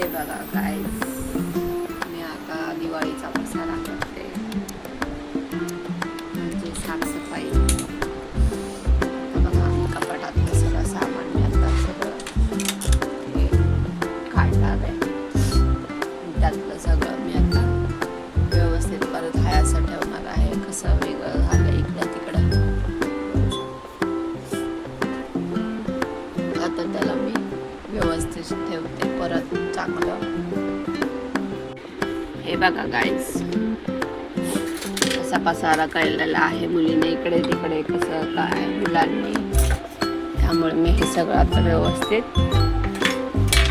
हे बघा हे बघा गाईज कसा पसारा कळलेला आहे मुलीने इकडे तिकडे कसं काय मुलांनी. त्यामुळे मी हे सगळं आता व्यवस्थित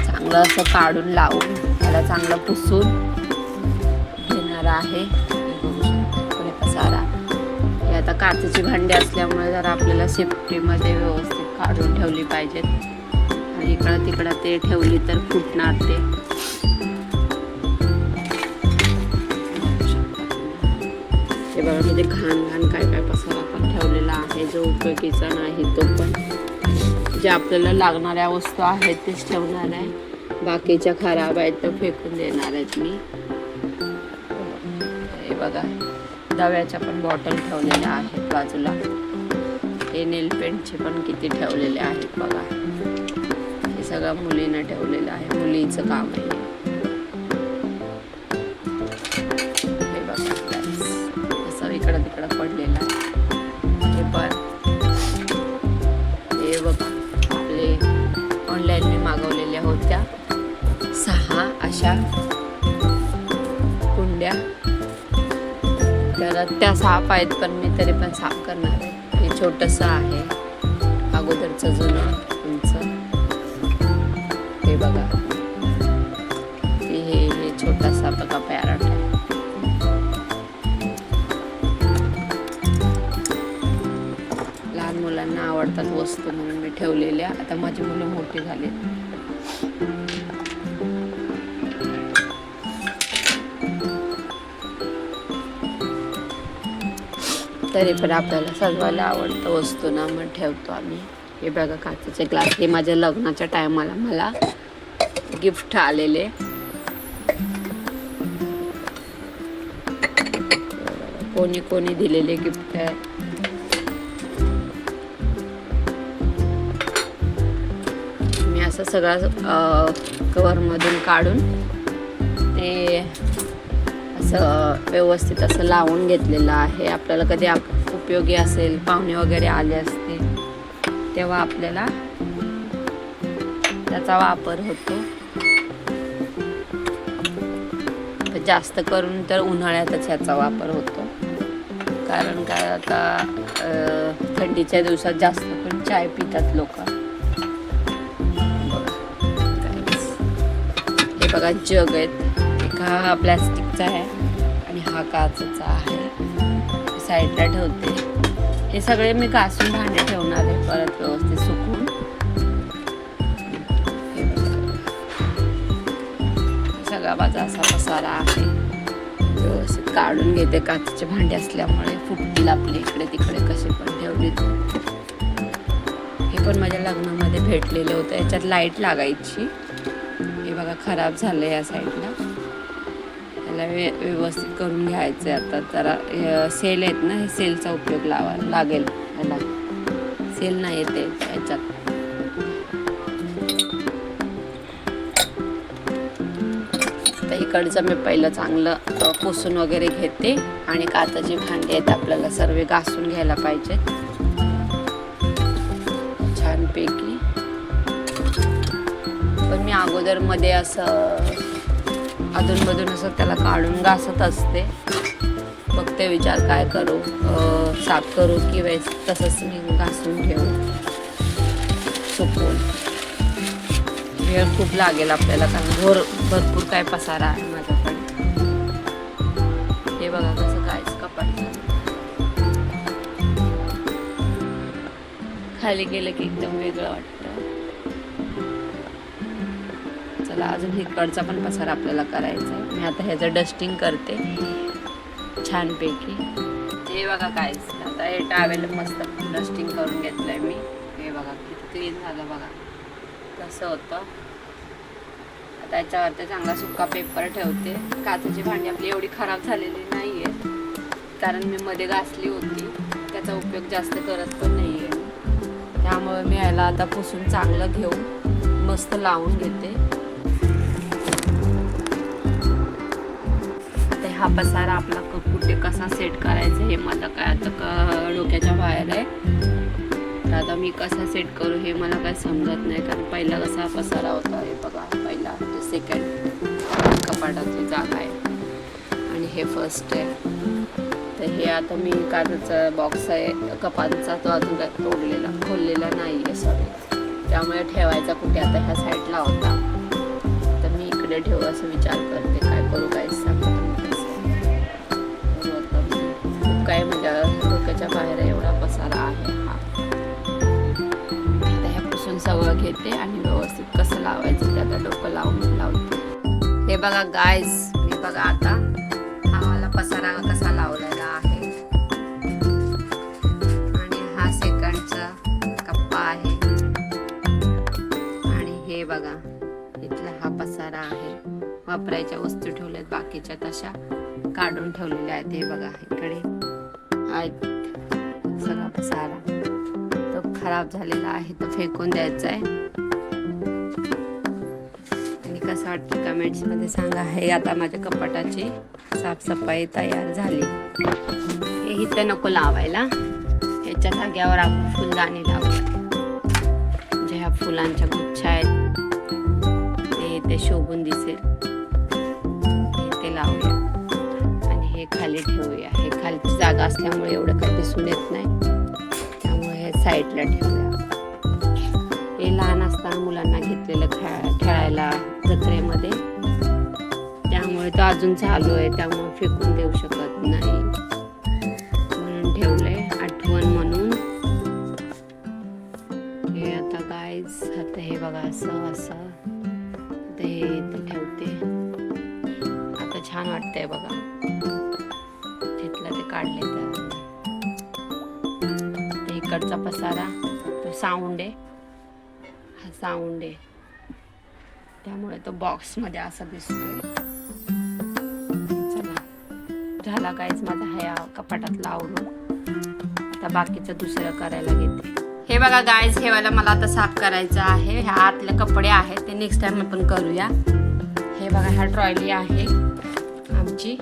चांगलं असं काढून लावून त्याला चांगलं पुसून घेणार आहे. पसारा. हे आता काचेची भांडी असल्यामुळे जरा आपल्याला सेफ्टीमध्ये व्यवस्थित काढून ठेवली पाहिजेत. आणि इकडं तिकडं ते ठेवली तर फुटणार ते. हे बघा म्हणजे घाण घाण काय काय पसारा पण ठेवलेला आहे जो उपयोगीचा नाही तो पण. जे आपल्याला लागणाऱ्या वस्तू आहेत तेच ठेवणार आहे. बाकीच्या खराब आहेत तर फेकून देणार आहेत मी. हे बघा दव्याच्या पण बॉटल ठेवलेल्या आहेत बाजूला. हे नेल पेंटचे पण किती ठेवलेले आहेत बघा. हे सगळं मुलींना ठेवलेलं आहे मुलीचं काम आहे. तिकडं हे पण. हे बघा आपले ऑनलाईन मी मागवलेल्या होत्या. सहा अशा कुंड्या. तर त्या साफ आहेत पण मी तरी पण साफ करणार आहे. हे छोटंसं आहे. अगोदरचं जुनं तुमचं. हे बघा. लहान मुलांना आवडतात वस्तू म्हणून मी ठेवलेल्या. आता माझी मुलं मोठी झाली तरी पण आपल्याला सजवायला आवडतं वस्तू ना मग ठेवतो आम्ही. हे बघा काचेचे ग्लास हे माझ्या लग्नाच्या टायमाला मला गिफ्ट आलेले. कोणी कोणी दिलेले गिफ्ट आहे. असं सगळं कवरमधून काढून ते असं व्यवस्थित असं लावून घेतलेलं आहे. आपल्याला कधी आप उपयोगी असेल पाहुणे वगैरे आले असतील तेव्हा आपल्याला त्याचा वापर होतो. जास्त करून तर उन्हाळ्यातच ह्याचा वापर होतो. कारण काय आता थंडीच्या दिवसात जास्त पण चाय पितात बघा जग आहेत. एक हा प्लॅस्टिकचा आहे आणि हा काचेचा आहे. साईडला ठेवते. हे सगळे मी कासून भांडे ठेवणार आहे परत व्यवस्थित सुकून. सगळा माझा असा पसारा आहे. व्यवस्थित काढून घेते. काचेचे भांडे असल्यामुळे फुटतील आपले इकडे तिकडे कसे पण ठेवले हे पण माझ्या लग्नामध्ये भेटलेले होतं. याच्यात लाइट लागायची. खराब झालं या साईडला. त्याला वे व्यवस्थित करून घ्यायचं आता. जरा हे सेल आहेत ना हे सेलचा उपयोग लावा लागेल ह्याला सेल नाही येते याच्यात. तर इकडचं मी पहिलं चांगलं पुसून वगैरे घेते. आणि काचाची भांडी आहेत आपल्याला सर्व घासून घ्यायला पाहिजेत. छानपैकी. पण मी अगोदरमध्ये असं अधूनमधून असं त्याला काढून घासत असते. बघते विचार काय करू साफ करू की वेळेस तसंच मी घासून घेऊ सुकून वेळ खूप लागेल आपल्याला कारण भोर भरपूर काय पसारा आहे माझ्याकडे. हे बघा कसं कायच कपाट खाली गेलं की एकदम वेगळं वाटतं. आपला अजून हिकडचा पण पसारा आपल्याला करायचा आहे. मी आता ह्याचं डस्टिंग करते छानपैकी. हे बघा काय आता हे टावेल मस्त डस्टिंग करून घेतलं आहे मी. हे बघा किती क्लीन झालं बघा. कसं होतं? त्याच्यावरती चांगला सुका पेपर ठेवते. काचेची भांडी आपली एवढी खराब झालेली नाही आहे कारण मी मध्ये घासली होती. त्याचा उपयोग जास्त करत पण नाही आहे त्यामुळे मी याला आता पुसून चांगलं घेऊन मस्त लावून घेते. हा पसारा आपला कुठे कसा सेट करायचा हे मला काय आता क- डोक्याच्या बाहेर आहे. तर आता मी कसा सेट करू हे मला काय समजत नाही. कारण पहिला कसा पसारा होता हे बघा. पहिला म्हणजे सेकंड कपाटाची जागा आहे. आणि हे फर्स्ट आहे. तर हे आता मी काचाचा बॉक्स आहे. कपाटाचा तो अजून काय तोडलेला खोललेला नाही आहे सॉरी त्यामुळे ठेवायचा कुठे? आता ह्या साईडला होता. तर मी इकडे ठेवू असं विचार करते. काय करू काय सांगतो काय म्हणजे डोक्याच्या बाहेर एवढा पसारा आहे हा. आता ह्यापासून सगळं घेते आणि व्यवस्थित कसं लावायचं ते आता डोकं लावून लावते. हे बघा गायज हे बघा आता. हा मला पसारा कसा लावलेला आहे. आणि हा सेकंडचा कप्पा आहे. आणि हे बघा इथला हा पसारा आहे. वापरायच्या वस्तू ठेवल्यात बाकीच्या तशा काढून ठेवलेल्या आहेत. हे बघा इकडे. ऐक. सगळा पसारा तो खराब झालेला आहे तो फेकून द्यायचा आहे आणि कसं वाटतं कमेंट्समध्ये सांगा. हे आता माझ्या कपाटाची साफसफाई तयार झाली. हे इथं नको लावायला. ह्याच्या जाग्यावर आपण फुलदाणी लावू जे ह्या फुलांच्या गुच्छा आहेत ते इथे शोभून दिसेल. ते लावूया. आणि हे खाली ठेवूया. हे खालची जागा असल्यामुळे एवढं काही दिसून येत नाही. त्यामुळे हे साईडला ठेवूया. हे लहान असताना मुलांना घेतलेलं खेळा खेळायला जत्रेमध्ये. त्यामुळे तो अजून चालू आहे त्यामुळे फेकून देऊ शकत नाही. म्हणून ठेवलंय आठवण म्हणून. हे आता गायच आता हे बघा असं असं. ते हे ठेवते. आता छान वाटतंय बघा. काढले तर. इकडचा पसारा तो साऊंड. आहे हा साऊंड. आहे त्यामुळे तो बॉक्समध्ये असा दिसतोय. चला. झाला काहीच माझा ह्या कपाटात लावून आता बाकीचं दुसरं करायला घेते. हे बघा गायज ठेवायला मला आता साफ करायचं आहे. ह्या आतले कपडे आहेत ते नेक्स्ट टाइम आपण करूया. हे बघा ह्या ट्रॉयली आहे आमची.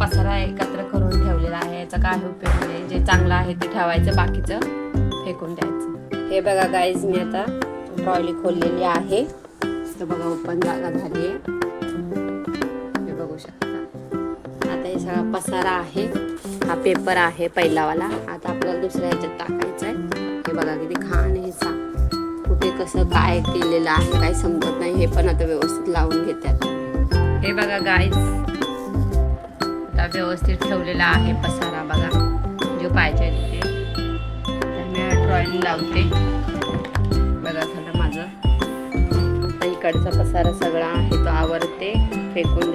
पसारा एकत्र करून ठेवलेला आहे. याचा काय उपयोग नाही. जे चांगलं आहे ते ठेवायचं बाकीचं फेकून द्यायचं. हे बघा गाईज मी आता ट्रॉली खोललेली आहे. तर बघा ओपन जागा झाली आहे. हे बघू शकता. आता हे सगळा पसारा आहे. हा पेपर आहे पहिलावाला. आता आपल्याला दुसऱ्या ह्याच्यात टाकायचा आहे हे बघा किती घाण आहे सा कुठे कसं काय केलेलं आहे काही समजत नाही. हे पण आता व्यवस्थित लावून घेतात हे बघा गाईज आता व्यवस्थित ठेवलेला आहे पसारा बघा. जो पाहिजे ते ड्रॉईंग मी लावते. बघा झालं माझं. इकडचा पसारा सगळा आहे तो आवरते फेकून